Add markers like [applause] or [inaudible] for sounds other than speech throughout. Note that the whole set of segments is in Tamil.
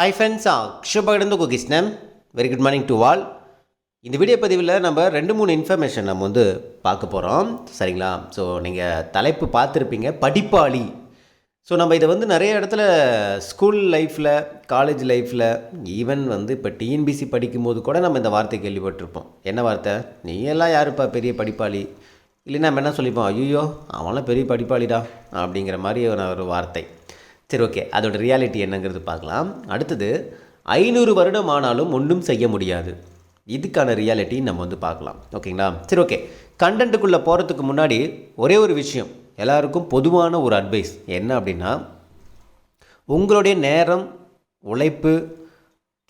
ஹாய் ஃப்ரெண்ட்ஸ் அக்ஷபாகிடந்து Gokrishnan very good morning to all இந்த வீடியோ பதிவில் நம்ம ரெண்டு மூணு இன்ஃபர்மேஷன் நம்ம வந்து பார்க்க போகிறோம் சரிங்களா? ஸோ நீங்கள் தலைப்பு பார்த்துருப்பீங்க படிப்பாளி. ஸோ நம்ம இதை வந்து நிறைய இடத்துல ஸ்கூல் லைஃப்பில் காலேஜ் லைஃப்பில் ஈவன் வந்து இப்போ டிஎன்பிசி படிக்கும்போது கூட நம்ம இந்த வார்த்தை கேள்விப்பட்டிருப்போம். என்ன வார்த்தை? நீ எல்லாம் யாருப்பா பெரிய படிப்பாளி? இல்லைன்னா நம்ம என்ன சொல்லிப்போம்? ஐயோ அவன்லாம் பெரிய படிப்பாளிடா அப்படிங்கிற மாதிரி ஒரு வார்த்தை. சரி ஓகே அதோட ரியாலிட்டி என்னங்கிறது பார்க்கலாம். அடுத்தது ஐநூறு வருடம் ஆனாலும் ஒன்றும் செய்ய முடியாது. இதுக்கான ரியாலிட்டி நம்ம வந்து பார்க்கலாம். ஓகேங்களா சரி ஓகே கண்டென்ட்டுக்குள்ளே போகிறதுக்கு முன்னாடி ஒரே ஒரு விஷயம். எல்லாருக்கும் பொதுவான ஒரு அட்வைஸ் என்ன அப்படின்னா உங்களுடைய நேரம் உழைப்பு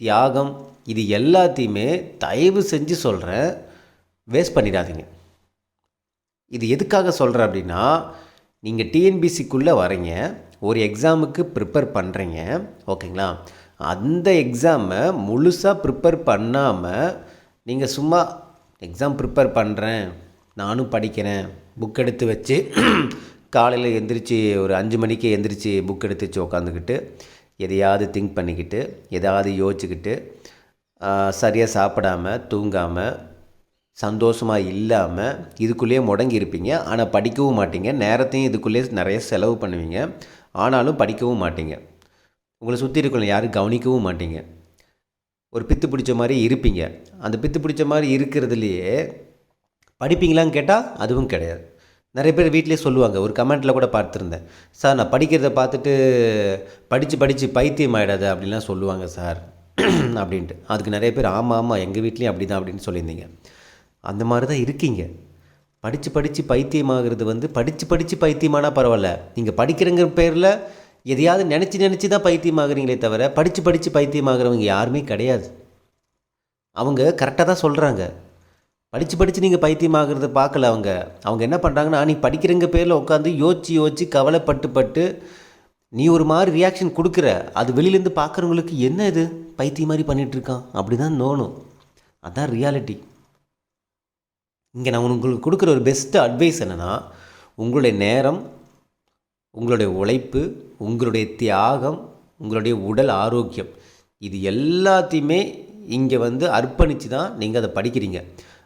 தியாகம் இது எல்லாத்தையுமே தயவு செஞ்சு சொல்கிறேன் வேஸ்ட் பண்ணிடாதீங்க. இது எதுக்காக சொல்கிறேன் அப்படின்னா நீங்கள் டிஎன்பிசிக்குள்ளே வரீங்க. ஒரு எக்ஸாமுக்கு ப்ரிப்பேர் பண்ணுறீங்க ஓகேங்களா அந்த எக்ஸாமை முழுசாக ப்ரிப்பேர் பண்ணாமல் நீங்கள் சும்மா எக்ஸாம் ப்ரிப்பேர் பண்ணுறேன் நானும் படிக்கிறேன் புக் எடுத்து வச்சு காலையில் எந்திரிச்சு ஒரு அஞ்சு மணிக்கு எந்திரிச்சு புக் எடுத்து வச்சு உக்காந்துக்கிட்டு எதையாவது திங்க் பண்ணிக்கிட்டு எதாவது யோசிச்சுக்கிட்டு சரியாக சாப்பிடாம தூங்காமல் சந்தோஷமாக இல்லாமல் இதுக்குள்ளேயே முடங்கி இருப்பீங்க ஆனால் படிக்கவும் மாட்டீங்க. நேரத்தையும் இதுக்குள்ளேயே நிறைய செலவு பண்ணுவீங்க. ஆனாலும் படிக்கவும் மாட்டீங்க. உங்களை சுற்றி இருக்கிற யாரும் கவனிக்கவும் மாட்டீங்க. ஒரு பித்து பிடிச்ச மாதிரி இருப்பீங்க. அந்த பித்து பிடிச்ச மாதிரி இருக்கிறதுலையே படிப்பீங்களான்னு கேட்டால் அதுவும் கிடையாது. நிறைய பேர் வீட்டிலே சொல்லுவாங்க. ஒரு கமெண்ட்டில் கூட பார்த்துருந்தேன். சார் நான் படிக்கிறத பார்த்துட்டு படித்து படித்து பைத்தியம் ஆகிடாது அப்படின்லாம் சொல்லுவாங்க சார். அப்படின்ட்டு. அதுக்கு நிறைய பேர் ஆமாம் ஆமாம் எங்கள் வீட்லேயும் அப்படி தான் அப்படின்னு சொல்லியிருந்தீங்க. அந்த மாதிரி தான் இருக்கீங்க. படித்து படித்து பைத்தியமாகிறது வந்து படித்து படித்து பைத்தியமானால் பரவாயில்ல. நீங்கள் படிக்கிறங்கிற பேரில் எதையாவது நினச்சி நினச்சி தான் பைத்தியமாகறீங்களே தவிர படித்து படித்து பைத்தியமாகறவங்க யாருமே கிடையாது. அவங்க கரெக்டாக தான் சொல்கிறாங்க படித்து படித்து நீங்கள் பைத்தியமாகிறத பார்க்கல அவங்க. அவங்க என்ன பண்ணுறாங்கன்னா நீ படிக்கிறங்க பேரில் உட்காந்து யோசிச்சு யோசிச்சு கவலைப்பட்டு பட்டு நீ ஒரு மாதிரி ரியாக்ஷன் கொடுக்குற. அது வெளியிலேருந்து பார்க்குறவங்களுக்கு என்ன இது? பைத்தியம் மாதிரி பண்ணிகிட்ருக்கான் அப்படி தான் தோணும். அதுதான் ரியாலிட்டி இங்கே நான் உங்களுக்கு கொடுக்குற ஒரு பெஸ்ட்டு அட்வைஸ் என்னென்னா உங்களுடைய நேரம் உங்களுடைய உழைப்பு உங்களுடைய தியாகம் உங்களுடைய உடல் ஆரோக்கியம் இது எல்லாத்தையுமே இங்கே வந்து அர்ப்பணித்து தான் நீங்கள் அதை படிக்கிறீங்க.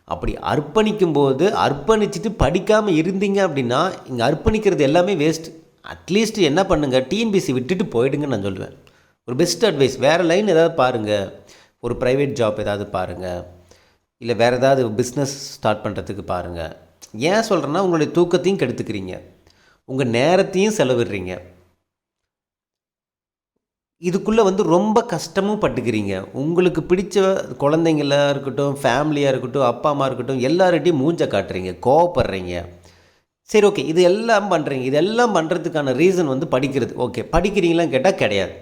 அப்படி அர்ப்பணிக்கும் போது அர்ப்பணிச்சுட்டு படிக்காமல் இருந்தீங்க அப்படின்னா இங்கே அர்ப்பணிக்கிறது எல்லாமே வேஸ்ட் அட்லீஸ்ட் என்ன பண்ணுங்கள் டிஎன்பிசி விட்டுட்டு போயிடுங்கன்னு நான் சொல்லுவேன் ஒரு பெஸ்ட் அட்வைஸ் வேறு லைன் ஏதாவது பாருங்கள் ஒரு ப்ரைவேட் ஜாப் ஏதாவது பாருங்கள் இல்லை வேறு ஏதாவது பிஸ்னஸ் ஸ்டார்ட் பண்ணுறதுக்கு பாருங்கள் ஏன் சொல்கிறேன்னா உங்களுடைய தூக்கத்தையும் கெடுத்துக்கிறீங்க. உங்கள் நேரத்தையும் செலவிடுறீங்க. இதுக்குள்ளே வந்து ரொம்ப கஷ்டமும் பட்டுக்கிறீங்க. உங்களுக்கு பிடிச்ச குழந்தைங்களாக இருக்கட்டும் ஃபேமிலியாக இருக்கட்டும் அப்பா அம்மா இருக்கட்டும் எல்லார்கிட்டையும் மூஞ்ச காட்டுறீங்க கோவப்படுறீங்க. சரி ஓகே இது எல்லாம் பண்ணுறீங்க இதெல்லாம் பண்ணுறதுக்கான ரீசன் வந்து படிக்கிறது. ஓகே படிக்கிறீங்களான்னு கேட்டால் கிடையாது.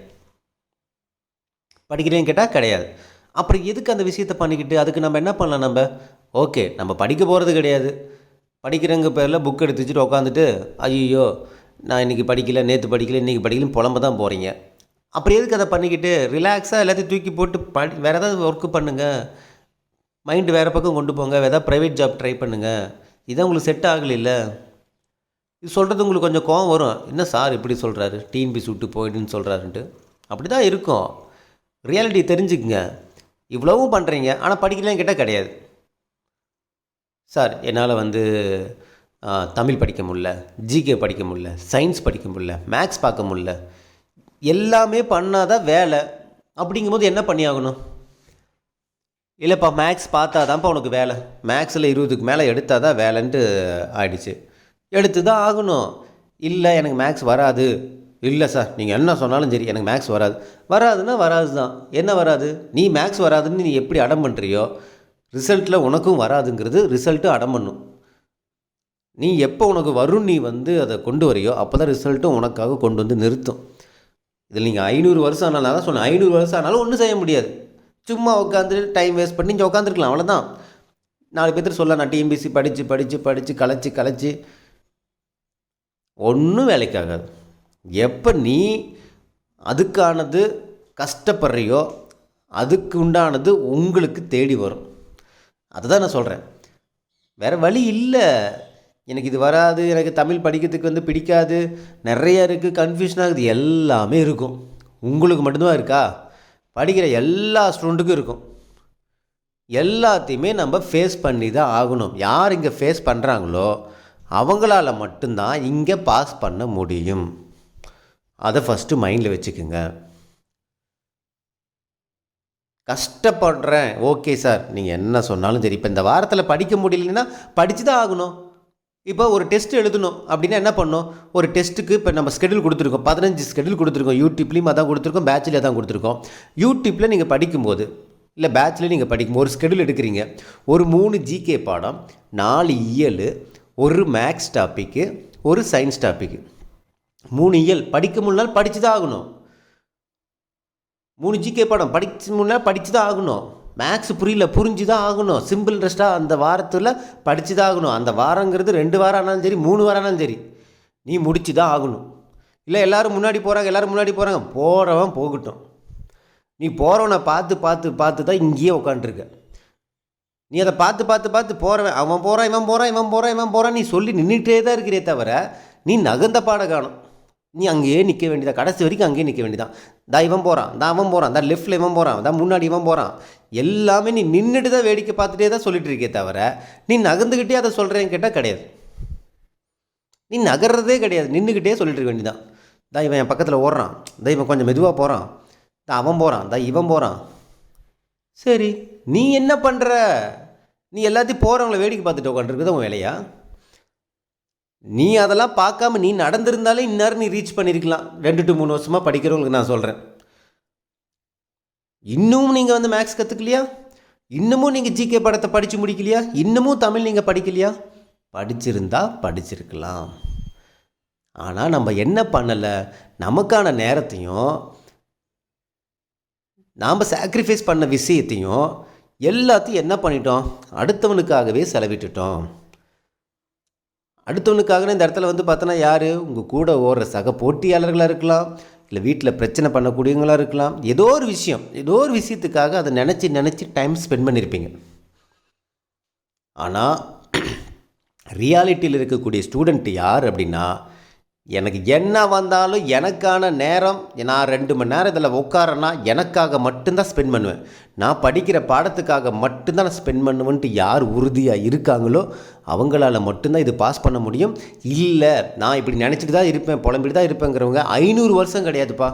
படிக்கிறீங்கன்னு கேட்டால் கிடையாது. அப்புறம் எதுக்கு அந்த விஷயத்தை பண்ணிக்கிட்டு அதுக்கு நம்ம என்ன பண்ணலாம் நம்ம? ஓகே நம்ம படிக்க போகிறது கிடையாது. படிக்கிறவங்க பேரில் புக் எடுத்து வச்சுட்டு உட்காந்துட்டு ஐயோ நான் இன்றைக்கி படிக்கல நேற்று படிக்கல இன்றைக்கி படிக்கலன்னு புலம்ப தான் போகிறீங்க அப்புறம் எதுக்கு அதை பண்ணிக்கிட்டு ரிலாக்ஸாக எல்லாத்தையும் தூக்கி போட்டு படி வேறு ஏதாவது ஒர்க்கு பண்ணுங்கள் மைண்டு வேறு பக்கம் கொண்டு போங்க. வேறு ஏதாவது ப்ரைவேட் ஜாப் ட்ரை பண்ணுங்கள் இதான் உங்களுக்கு செட் ஆகலைல்ல? இது சொல்கிறது உங்களுக்கு கொஞ்சம் கோவம் வரும். என்ன சார் இப்படி சொல்கிறாரு டிஎன்பிசி விட்டு போயிடுன்னு சொல்கிறாருன்ட்டு அப்படி தான் இருக்கும். ரியாலிட்டி தெரிஞ்சுக்குங்க. இவ்வளவும் பண்ணுறீங்க ஆனால் படிக்கலாம் கேட்டால் கிடையாது. சார் என்னால் வந்து தமிழ் படிக்க முடில ஜிகே படிக்க முடில சயின்ஸ் படிக்க முடில மேக்ஸ் பார்க்க முடில எல்லாமே பண்ணாதான் வேலை. அப்படிங்கும்போது என்ன பண்ணி ஆகணும் இல்லைப்பா மேக்ஸ் பார்த்தா தான்ப்பா உனக்கு வேலை. மேக்ஸில் இருபதுக்கு மேலே எடுத்தால் தான் வேலைன்ட்டு ஆயிடுச்சு. எடுத்து தான் ஆகணும். இல்லை எனக்கு மேக்ஸ் வராது. இல்லை சார் நீங்கள் என்ன சொன்னாலும் சரி எனக்கு மேக்ஸ் வராது. வராதுன்னா வராது தான். என்ன வராது? நீ மேக்ஸ் வராதுன்னு நீ எப்படி அடம் பண்ணுறியோ ரிசல்ட்டில் உனக்கும் வராதுங்கிறது ரிசல்ட்டு அடம் பண்ணும். நீ எப்போ உனக்கு வரும் நீ வந்து அதை கொண்டு வரையோ அப்போ தான் ரிசல்ட்டும் உனக்காக கொண்டு வந்து நிறுத்தும். இதில் நீங்கள் ஐநூறு வருஷம் ஆனாலும் தான் சொன்னேன் ஐநூறு வருஷம் ஆனாலும் ஒன்றும் செய்ய முடியாது. சும்மா உட்காந்து டைம் வேஸ்ட் பண்ணி இங்கே உட்காந்துருக்கலாம் அவ்வளோதான் நாலு பேர்த்து சொல்ல நான் டிஎம்பிசி படித்து படித்து படித்து கலைச்சி கலைச்சி. ஒன்றும் வேலைக்காகாது எப்போ நீ அதுக்கானது கஷ்டப்படுறியோ அதுக்கு உண்டானது உங்களுக்கு தேடி வரும். அதுதான் நான் சொல்கிறேன் வேறு வழி இல்லை. எனக்கு இது வராது. எனக்கு தமிழ் படிக்கிறதுக்கு வந்து பிடிக்காது. நிறைய இருக்குது கன்ஃபியூஷன் ஆகுது. எல்லாமே இருக்கும். உங்களுக்கு மட்டும்தான் இருக்கா? படிக்கிற எல்லா ஸ்டூடெண்ட்டுக்கும் இருக்கும். எல்லாத்தையுமே நம்ம ஃபேஸ் பண்ணி தான் ஆகணும். யார் இங்கே ஃபேஸ் பண்ணுறாங்களோ அவங்களால மட்டும்தான் இங்கே பாஸ் பண்ண முடியும். அதை ஃபஸ்ட்டு மைண்டில் வச்சுக்கோங்க. கஷ்டப்படுறேன். ஓகே சார் நீங்கள் என்ன சொன்னாலும் சரி. இப்போ இந்த வாரத்தில் படிக்க முடியலன்னா படித்து தான் ஆகணும். இப்போ ஒரு டெஸ்ட் எழுதணும் அப்படின்னா என்ன பண்ணணும் ஒரு டெஸ்ட்டுக்கு இப்போ நம்ம ஸ்கெடியூல் கொடுத்துருக்கோம். பதினஞ்சு ஸ்கெடியூல் கொடுத்துருக்கோம். யூடியூப்லேயும் அதான் கொடுத்துருக்கோம். பேட்சில் தான் கொடுத்துருக்கோம். யூடியூப்பில் நீங்கள் படிக்கும்போது இல்லை பேட்சில் நீங்கள் படிக்கும் ஒரு ஸ்கெடியூல் எடுக்கிறீங்க. ஒரு மூணு ஜிகே பாடம் நாலு இயல் ஒரு மேக்ஸ் டாப்பிக்கு ஒரு சயின்ஸ் டாப்பிக்கு மூணு இயல். படிக்க முன்னால் படித்து தான் ஆகணும் மூணு ஜிகே படம். படிச்சு முன்னால் படித்து தான் ஆகணும் மேக்ஸ் புரியல புரிஞ்சு தான் ஆகணும் சிம்பிள் இன்ட்ரெஸ்ட்டாக அந்த வாரத்தில் படித்து தான் ஆகணும் அந்த வாரங்கிறது ரெண்டு வாரம் ஆனாலும் சரி மூணு வாரம் ஆனாலும் சரி. நீ முடிச்சு தான் ஆகணும் இல்லை எல்லோரும் முன்னாடி போகிறாங்க எல்லோரும் முன்னாடி போகிறாங்க போகிறவன் போகட்டும். நீ போகிறவனை பார்த்து பார்த்து பார்த்து தான் இங்கேயே உட்காண்ட்ருக்க நீ அதை பார்த்து பார்த்து பார்த்து போகிறவன் அவன் போகிறான் இவன் போகிறான் இவன் போகிறான் இவன் போகிறான் நீ சொல்லி நின்றுட்டே தான் இருக்கிறே தவிர நீ நகர்ந்த பாட காணும் நீ அங்கேயே நிற்க வேண்டியதா? கடைசி வரைக்கும் அங்கேயே நிற்க வேண்டியதான் தான் இவன் போகிறான் தான் அவன் போகிறான் தான் லெஃப்ட்டில் இவன் போகிறான் தான் முன்னாடி இவன் போகிறான் எல்லாமே நீ நின்றுட்டு தான் வேடிக்கை பார்த்துட்டே தான் சொல்லிட்டு இருக்கே தவிர நீ நகர்ந்துக்கிட்டே அதை சொல்கிறேன்னு கேட்டால் கிடையாது. நீ நகர்றதே கிடையாது. நின்றுக்கிட்டே சொல்லிட்டு இருக்க வேண்டியதான் தான் இவன் என் பக்கத்தில் ஓடுறான். தான் இவன் கொஞ்சம் மெதுவாக போகிறான் தான் அவன் போகிறான் தான் இவன் போகிறான் சரி நீ என்ன பண்ணுற நீ எல்லாத்தையும் போகிறவங்கள வேடிக்கை பார்த்துட்டு உட்காந்துருக்குது உன் வேலையா? நீ அதெல்லாம் பார்க்காம நீ நடந்திருந்தாலே இந்நேரம் நீ ரீச் பண்ணியிருக்கலாம் ரெண்டு டு மூணு வருஷமாக படிக்கிறவங்களுக்கு நான் சொல்கிறேன் இன்னமும் நீங்கள் வந்து மேக்ஸ் கற்றுக்கலையா இன்னமும் நீங்கள் ஜிகே படத்தை படித்து முடிக்கலையா? இன்னமும் தமிழ் நீங்கள் படிக்கலையா? படிச்சிருந்தா படிச்சிருக்கலாம். ஆனால் நம்ம என்ன பண்ணலை? நமக்கான நேரத்தையும் நாம் சாக்ரிஃபைஸ் பண்ண விஷயத்தையும் எல்லாத்தையும் என்ன பண்ணிட்டோம்? அடுத்தவனுக்காகவே செலவிட்டுட்டோம். அடுத்தவனுக்காக இந்த இடத்துல வந்து பார்த்தோன்னா யார்? உங்கள் கூட ஓடுற சக போட்டியாளர்களாக இருக்கலாம் இல்லை வீட்டில் பிரச்சனை பண்ணக்கூடியவங்களாக இருக்கலாம். ஏதோ ஒரு விஷயம் ஏதோ ஒரு விஷயத்துக்காக அதை நினச்சி நினச்சி டைம் ஸ்பெண்ட் பண்ணியிருப்பீங்க ஆனால் [clears throat] ரியாலிட்டியில் இருக்கக்கூடிய ஸ்டூடெண்ட் யார் அப்படின்னா எனக்கு என்ன வந்தாலும் எனக்கான நேரம் நான் ரெண்டு மணி நேரம் இதில் உட்காரன்னா எனக்காக மட்டும்தான் ஸ்பெண்ட் பண்ணுவேன். நான் படிக்கிற பாடத்துக்காக மட்டும்தான் நான் ஸ்பெண்ட் பண்ணுவேன்ட்டு யார் உறுதியாக இருக்காங்களோ அவங்களால மட்டும்தான் இது பாஸ் பண்ண முடியும். இல்லை நான் இப்படி நினச்சிட்டு தான் இருப்பேன் புலம்பிட்டு தான் இருப்பேங்கிறவங்க ஐநூறு வருஷம் கிடையாதுப்பா.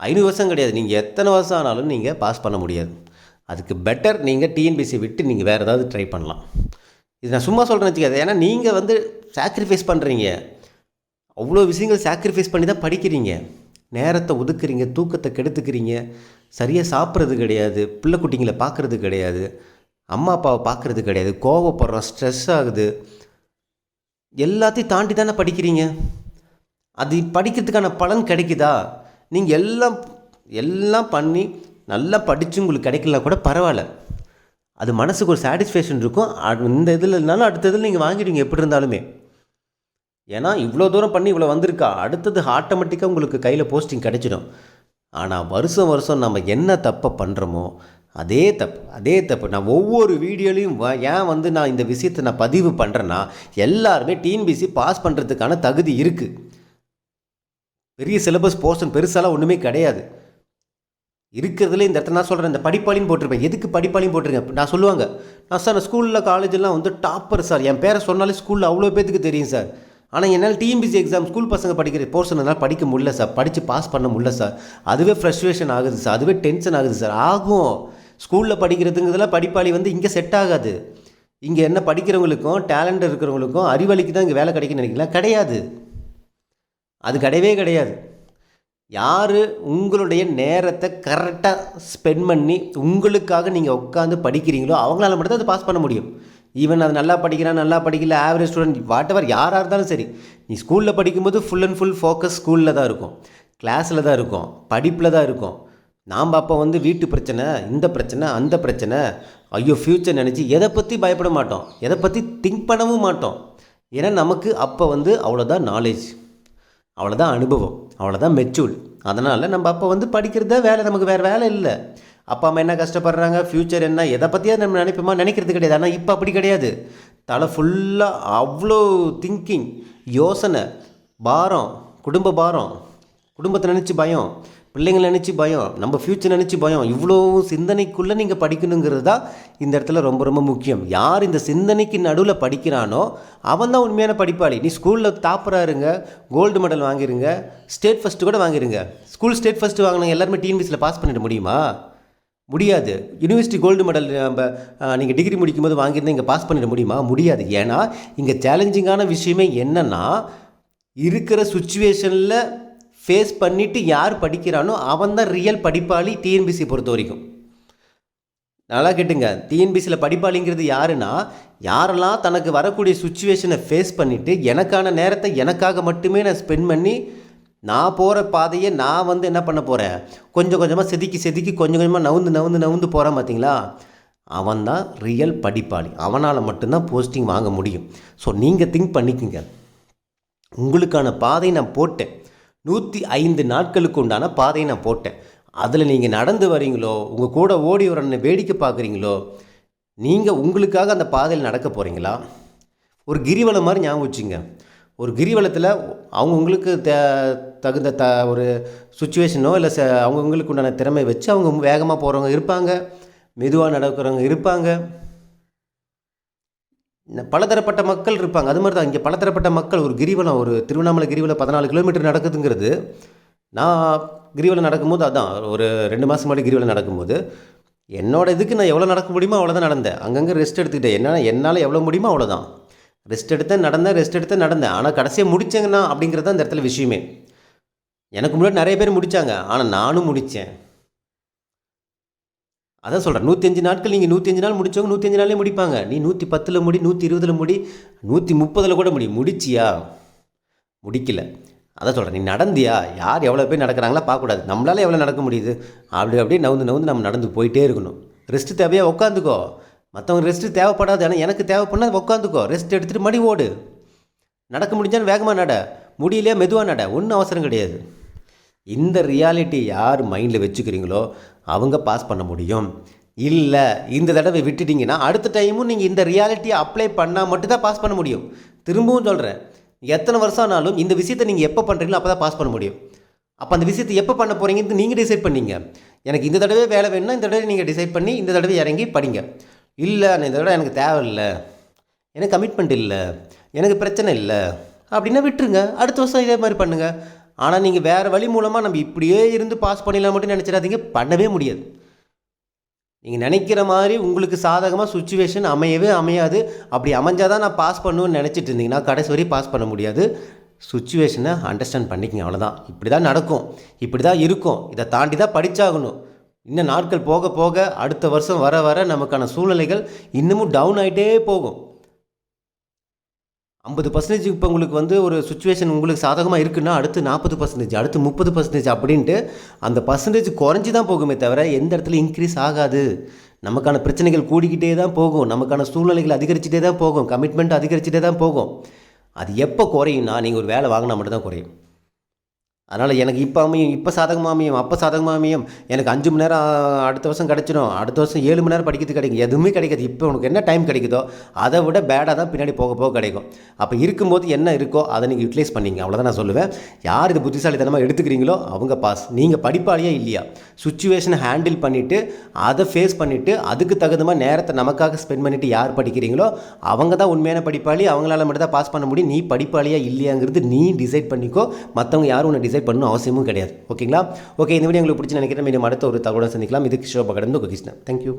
ஐநூறு வருஷம் கிடையாது. நீங்கள் எத்தனை வருஷம் ஆனாலும் நீங்கள் பாஸ் பண்ண முடியாது. அதுக்கு பெட்டர் நீங்கள் டிஎன்பிசி விட்டு நீங்கள் வேறு ஏதாவது ட்ரை பண்ணலாம். இது நான் சும்மா சொல்கிறேன் வச்சுக்காது. ஏன்னா நீங்கள் வந்து சாக்ரிஃபைஸ் பண்ணுறீங்க அவ்வளோ விஷயங்கள் சாக்ரிஃபைஸ் பண்ணி தான் படிக்கிறீங்க. நேரத்தை ஒதுக்குறீங்க தூக்கத்தை கெடுத்துக்கிறீங்க. சரியாக சாப்பிட்றது கிடையாது பிள்ளை குட்டிங்களை பார்க்குறது கிடையாது அம்மா அப்பாவை பார்க்குறது கிடையாது கோவப்படுறோம் ஸ்ட்ரெஸ் ஆகுது. எல்லாத்தையும் தாண்டி தானே படிக்கிறீங்க? அது படிக்கிறதுக்கான பலன் கிடைக்குதா? நீங்கள் எல்லாம் எல்லாம் பண்ணி நல்லா படித்து உங்களுக்கு கிடைக்கல கூட பரவாயில்ல. அது மனசுக்கு ஒரு சாட்டிஸ்ஃபேக்ஷன் இருக்கும். இந்த இதில் இருந்தாலும் அடுத்த இதில் நீங்கள் வாங்கிடுவீங்க எப்படி இருந்தாலுமே. ஏன்னா இவ்வளோ தூரம் பண்ணி இவ்வளோ வந்திருக்கா? அடுத்தது ஆட்டோமேட்டிக்காக உங்களுக்கு கையில் போஸ்டிங் கிடைச்சிடும். ஆனால் வருஷம் வருஷம் நம்ம என்ன தப்பை பண்ணுறோமோ அதே தப்பு அதே தப்பு. நான் ஒவ்வொரு வீடியோலையும் வ- ஏன் வந்து நான் இந்த விஷயத்தை நான் பதிவு பண்ணுறேன்னா எல்லாருமே டிஎன்பிசி பாஸ் பண்ணுறதுக்கான தகுதி இருக்குது பெரிய சிலபஸ் போர்ஷன் பெருசாலாம் ஒன்றுமே கிடையாது. இருக்கிறதுல இந்த இடத்துல நான் சொல்கிறேன் இந்த படிப்பாளின்னு போட்டிருப்பேன். எதுக்கு படிப்பாளின்னு போட்டிருக்கேன்? நான் சொல்லுவாங்க நான் சார் நான் ஸ்கூலில் காலேஜெல்லாம் வந்து டாப்பர் சார் என் பேரை சொன்னாலே ஸ்கூலில் அவ்வளோ பேத்துக்கு தெரியும் சார் ஆனால் என்னால் டிஎம்பிசி எக்ஸாம் ஸ்கூல் பசங்க படிக்கிற போர்ஷன் என்னால் படிக்க முடியல சார் படித்து பாஸ் பண்ண முடியல சார் அதுவே ஃப்ரஸ்ட்ரேஷன் ஆகுது சார் அதுவே டென்ஷன் ஆகுது சார் ஆகும். ஸ்கூலில் படிக்கிறதுங்கிறதுலாம் படிப்பாளி வந்து இங்கே செட் ஆகாது. இங்கே என்ன படிக்கிறவங்களுக்கும் டேலண்ட் இருக்கிறவங்களுக்கும் அறிவாளிக்கு தான் இங்கே வேலை கிடைக்குன்னு நினைக்கலாம் கிடையாது. அது கிடையவே கிடையாது. யார் உங்களுடைய நேரத்தை கரெக்டாக ஸ்பெண்ட் பண்ணி உங்களுக்காக நீங்கள் உட்காந்து படிக்கிறீங்களோ அவங்களால மட்டும்தான் அதை பாஸ் பண்ண முடியும். ஈவன் அது நல்லா படிக்கிறான் நல்லா படிக்கல ஆவரேஜ் ஸ்டூடெண்ட் வாட் எவர் யாராக இருந்தாலும் சரி நீ ஸ்கூலில் படிக்கும்போது ஃபுல் அண்ட் ஃபுல் ஃபோக்கஸ் ஸ்கூலில் தான் இருக்கும். கிளாஸில் தான் இருக்கும். படிப்பில் தான் இருக்கும். நாம் அப்போ வந்து வீட்டு பிரச்சனை இந்த பிரச்சனை அந்த பிரச்சனை. ஐயோ ஃப்யூச்சர் நினச்சி எதை பற்றி பயப்பட மாட்டோம்? எதை பற்றி திங்க் பண்ணவும் மாட்டோம்? ஏன்னா நமக்கு அப்போ வந்து அவ்வளோதான் நாலேஜ் அவ்வளோதான் அனுபவம். அவ்வளோதான் மெச்சூர்ட் அதனால் நம்ம அப்போ வந்து படிக்கிறத வேலை. நமக்கு வேறு வேலை இல்லை. அப்பா அம்மா என்ன கஷ்டப்படுறாங்க? ஃப்யூச்சர் என்ன? எதை பற்றியா நம்ம நினைப்போமா? நினைக்கிறது கிடையாது. ஆனால் இப்போ அப்படி கிடையாது. தலை ஃபுல்லாக அவ்வளோ திங்கிங் யோசனை பாரம் குடும்ப பாரம். குடும்பத்தை நினச்சி பயம் பிள்ளைங்களை நினச்சி பயம் நம்ம ஃப்யூச்சர் நினச்சி பயம். இவ்வளோ சிந்தனைக்குள்ளே நீங்கள் படிக்கணுங்கிறது தான் இந்த இடத்துல ரொம்ப ரொம்ப முக்கியம். யார் இந்த சிந்தனைக்கு நடுவில் படிக்கிறானோ அவன் தான் உண்மையான படிப்பாளி. நீ ஸ்கூலில் தாப்புறாருங்க கோல்டு மெடல் வாங்கிருங்க ஸ்டேட் ஃபஸ்ட்டு கூட வாங்கிருங்க. ஸ்கூல் ஸ்டேட் ஃபஸ்ட்டு வாங்கினாங்க எல்லாருமே டிஎன்பிஎஸில் பாஸ் பண்ணிட முடியுமா? முடியாது. யூனிவர்சிட்டி கோல்டு மெடல் நம்ம நீங்கள் டிகிரி முடிக்கும் போது வாங்கியிருந்தா இங்கே பாஸ் பண்ணிட முடியுமா? முடியாது. ஏன்னா இங்கே சேலஞ்சிங்கான விஷயமே என்னென்னா இருக்கிற சுச்சுவேஷனில் ஃபேஸ் பண்ணிவிட்டு யார் படிக்கிறானோ அவன் தான் ரியல் படிப்பாளி டிஎன்பிசி பொறுத்த வரைக்கும். நல்லா கேட்டுங்க. டிஎன்பிசியில் படிப்பாளிங்கிறது யாருன்னா யாரெல்லாம் தனக்கு வரக்கூடிய சுச்சுவேஷனை ஃபேஸ் பண்ணிவிட்டு எனக்கான நேரத்தை எனக்காக மட்டுமே நான் ஸ்பெண்ட் பண்ணி நான் போகிற பாதையை நான் வந்து என்ன பண்ண போகிறேன் கொஞ்சம் கொஞ்சமாக செதுக்கி செதுக்கி கொஞ்சம் கொஞ்சமாக நவுந்து நவுந்து நவுந்து போகிறான் பார்த்தீங்களா அவன் தான் ரியல் படிப்பாளி. அவனால் மட்டும்தான் போஸ்டிங் வாங்க முடியும். ஸோ நீங்கள் திங்க் பண்ணிக்கோங்க. உங்களுக்கான பாதை நான் போட்டேன். நூற்றி ஐந்து நாட்களுக்கு உண்டான பாதையை நான் போட்டேன். அதில் நீங்கள் நடந்து வரீங்களோ உங்கள் கூட ஓடி வரன்னு வேடிக்கை பார்க்குறீங்களோ நீங்கள் உங்களுக்காக அந்த பாதையில் நடக்க போகிறீங்களா ஒரு கிரிவலம் மாதிரி ஞாபகம் வச்சுங்க. ஒரு கிரிவலத்தில் அவங்கவுங்களுக்கு தே தகுந்த த ஒரு சுச்சுவேஷனோ இல்லை ச அவங்கவுங்களுக்கு உண்டான திறமை வச்சு அவங்க வேகமாக போகிறவங்க இருப்பாங்க மெதுவாக நடக்கிறவங்க இருப்பாங்க. பலதரப்பட்ட மக்கள் இருப்பாங்க. அது மாதிரி தான் இங்கே பலதரப்பட்ட மக்கள் ஒரு கிரிவலம் ஒரு திருவண்ணாமலை கிரிவலம் பதினாலு கிலோமீட்டர் நடக்குதுங்கிறது. நான் கிரிவலம் நடக்கும்போது அதான் ஒரு ரெண்டு மாதம் முன்னாடி கிரிவலம் நடக்கும்போது என்னோட இதுக்கு நான் எவ்வளோ நடக்க முடியுமோ அவ்வளோதான் நடந்தேன். அங்கங்கே ரெஸ்ட் எடுத்துக்கிட்டேன். என்ன என்னால் எவ்வளோ முடியுமோ அவ்வளோதான் ரெஸ்ட் எடுத்தேன் நடந்தேன் ரெஸ்ட் எடுத்தேன் நடந்தேன். ஆனால் கடைசியாக முடித்தேங்கண்ணா அப்படிங்கிறது தான் இந்த இடத்துல விஷயமே. எனக்கு முன்னாடி நிறைய பேர் முடித்தாங்க ஆனால் நானும் முடித்தேன் அதான் சொல்கிறேன் நூற்றஞ்சு நாட்கள் நீங்கள் நூற்றஞ்சு நாள் முடிச்சவங்க நூற்றஞ்சு நாளே முடிப்பாங்க. நீ நூற்றி பத்தில் முடி நூற்றி இருபதில் முடி நூற்றி முப்பதில் கூட முடி. முடிச்சியா? முடிக்கல. அதான் சொல்கிறேன் நீ நடந்தியா? யார் எவ்வளோ பேர் நடக்கிறாங்களா பார்க்கக்கூடாது. நம்மளால் எவ்வளோ நடக்க முடியுது? அப்படி அப்படியே நவுந்து நவுந்து நம்ம நடந்து போயிட்டே இருக்கணும். ரெஸ்ட்டு தேவையாக உட்காந்துக்கோ. மற்றவங்க ரெஸ்ட்டு தேவைப்படாது. ஆனால் எனக்கு தேவைப்படாது உட்காந்துக்கோ. ரெஸ்ட் எடுத்துகிட்டு மடி ஓடு. நடக்க முடிஞ்சாலும் வேகமாக நட. முடியலையா மெதுவாக நட. ஒன்றும் அவசரம் கிடையாது. இந்த ரியாலிட்டி யார் மைண்டில் வச்சுக்கிறீங்களோ அவங்க பாஸ் பண்ண முடியும். இல்லை இந்த தடவை விட்டுட்டிங்கன்னா அடுத்த டைமும் நீங்கள் இந்த ரியாலிட்டியை அப்ளை பண்ணால் மட்டும்தான் பாஸ் பண்ண முடியும். திரும்பவும் சொல்கிறேன் எத்தனை வருஷம் ஆனாலும் இந்த விஷயத்தை நீங்கள் எப்போ பண்ணுறீங்களோ அப்போ தான் பாஸ் பண்ண முடியும். அப்போ அந்த விஷயத்தை எப்போ பண்ண போகிறீங்கன்னு நீங்கள் டிசைட் பண்ணீங்க. எனக்கு இந்த தடவை வேலை வேணும்னா இந்த தடவை நீங்கள் டிசைட் பண்ணி இந்த தடவை இறங்கி படிங்க. இல்லை நான் இந்த எனக்கு தேவையில்லை. எனக்கு கமிட்மெண்ட் இல்லை. எனக்கு பிரச்சனை இல்லை. அப்படின்னா விட்டுருங்க. அடுத்த வருஷம் இதே மாதிரி பண்ணுங்கள் ஆனால் நீங்கள் வேறு வழி மூலமாக நம்ம இப்படியே இருந்து பாஸ் பண்ணிடலாம் மட்டும் நினச்சிடாதீங்க. பண்ணவே முடியாது. நீங்கள் நினைக்கிற மாதிரி உங்களுக்கு சாதகமாக சுச்சுவேஷன் அமையவே அமையாது. அப்படி அமைஞ்சால் தான் நான் பாஸ் பண்ணுவேன்னு நினச்சிட்டு இருந்தீங்கன்னா கடைசி வரையும் பாஸ் பண்ண முடியாது. சுச்சுவேஷனை அண்டர்ஸ்டாண்ட் பண்ணிக்கங்க. அவ்வளோதான் இப்படி தான் நடக்கும். இப்படி தான் இருக்கும். இதை தாண்டி தான் படித்தாகணும் இன்னும் நாட்கள் போக போக அடுத்த வருஷம் வர வர நமக்கான சூழ்நிலைகள் இன்னமும் டவுன் ஆகிட்டே போகும். ஐம்பது பர்சன்டேஜ் இப்போ உங்களுக்கு வந்து ஒரு சுச்சுவேஷன் உங்களுக்கு சாதகமாக இருக்குன்னா அடுத்து நாற்பது பர்சன்டேஜ் அடுத்து முப்பது பர்சன்டேஜ் அப்படின்ட்டு அந்த பர்சன்டேஜ் குறைஞ்சி தான் போகுமே தவிர எந்த இடத்துல இன்க்ரீஸ் ஆகாது. நமக்கான பிரச்சனைகள் கூடிக்கிட்டே தான் போகும். நமக்கான சூழ்நிலைகள் அதிகரிச்சுட்டே தான் போகும். கமிட்மெண்ட் அதிகரிச்சுட்டே தான் போகும். அது எப்போ குறையும்னா நீங்கள் ஒரு வேலை வாங்கினா மட்டும் தான் குறையும். அதனால் எனக்கு இப்போ அமையும் இப்போ சாதகமாக அமையும் அப்போ சாதகமாக அமையும். எனக்கு அஞ்சு மணி நேரம் அடுத்த வருஷம் கிடச்சிடும் அடுத்த வருஷம் ஏழு மணி நேரம் படிக்கிறது கிடைக்கும். எதுவுமே கிடைக்காது. இப்போ உனக்கு என்ன டைம் கிடைக்குதோ அதை விட பேடாக தான் பின்னாடி போக போக கிடைக்கும். அப்போ இருக்கும்போது என்ன இருக்கோ அதை நீங்கள் யூட்டிலைஸ் பண்ணிங்க. அவ்வளோதான் நான் சொல்லுவேன். யார் இது புத்திசாலித்தனமாக எடுத்துக்கிறீங்களோ அவங்க பாஸ் நீங்கள் படிப்பாளியா இல்லையா? சுச்சுவேஷனை ஹேண்டில் பண்ணிவிட்டு அதை ஃபேஸ் பண்ணிவிட்டு அதுக்கு தகுந்த மாதிரி நேரத்தை நமக்காக ஸ்பெண்ட் பண்ணிவிட்டு யார் படிக்கிறீங்களோ அவங்க தான் உண்மையான படிப்பாளி. அவங்களால மட்டும் தான் பாஸ் பண்ண முடியும். நீ படிப்பாளியா இல்லையாங்கிறது நீ டிசைட் பண்ணிக்கோ. மற்றவங்க யாரும் உன்னை டிசைட் பண்ணணும் அவசியமும் கிடையாது. ஓகேங்களா ஓகே இந்த வீடியோ உங்களுக்கு பிடிச்சி நினைக்கிறேன். மீண்டும் அடுத்த ஒரு தகவலை சந்திக்கலாம். இது கிஷோபகடன் கடந்து தேங்க்யூ